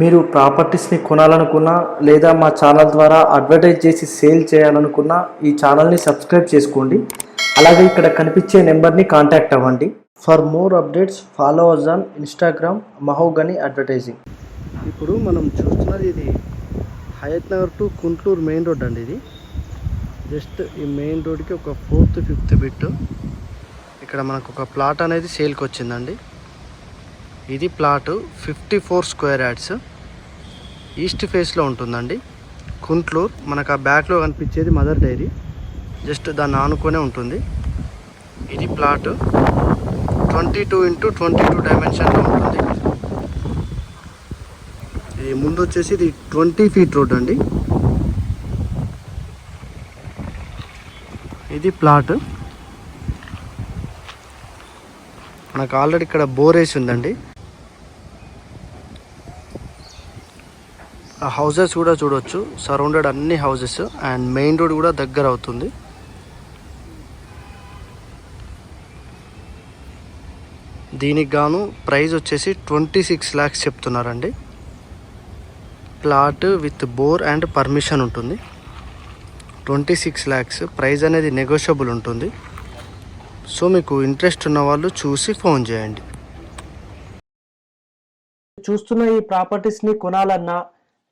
మీరు ప్రాపర్టీస్ని కొనాలనుకున్నా లేదా మా ఛానల్ ద్వారా అడ్వర్టైజ్ చేసి సేల్ చేయాలనుకున్నా ఈ ఛానల్ని సబ్స్క్రైబ్ చేసుకోండి. అలాగే ఇక్కడ కనిపించే నెంబర్ని కాంటాక్ట్ అవ్వండి. For more updates follow us on Instagram Mahogany advertising. ఇప్పుడు మనం చూస్తున్నది ఇది Hayath Nagar to Kuntloor main road అండి ఇది. జస్ట్ ఈ మెయిన్ రోడ్కి ఒక ఫోర్త్ ఫిఫ్త్ బిట్ ఇక్కడ మనకు ఒక ప్లాట్ అనేది సేల్కి వచ్చిందండి. ఇది plot fifty four square yards east ఫేస్లో ఉంటుందండి. కుంట్లూర్ మనకు ఆ బ్యాక్లో కనిపించేది మదర్ డైరీ. జస్ట్ దాన్ని ఆనుకొనే ఉంటుంది. ఇది plot twenty two into twenty two డైమెన్షన్లో ఉంటుంది. ఇది ముందు వచ్చేసి ఇది ట్వంటీ ఫీట్ రోడ్ అండి. ఇది ప్లాట్. మనకు ఆల్రెడీ ఇక్కడ బోర్ వేసి ఉందండి. హౌజెస్ కూడా చూడొచ్చు. సరౌండెడ్ అన్ని హౌజెస్ అండ్ మెయిన్ రోడ్ కూడా దగ్గర అవుతుంది. దీనికి గాను ప్రైస్ వచ్చేసి ట్వంటీ సిక్స్ ల్యాక్స్ చెప్తున్నారండి. Plot with bore and permission ఉంటుంది. ట్వంటీ సిక్స్ ల్యాక్స్ ప్రైస్ అనేది నెగోషియబుల్ ఉంటుంది. సో మీకు ఇంట్రెస్ట్ ఉన్న వాళ్ళు చూసి ఫోన్ చేయండి. చూస్తున్న ఈ ప్రాపర్టీస్ని కొనాలన్నా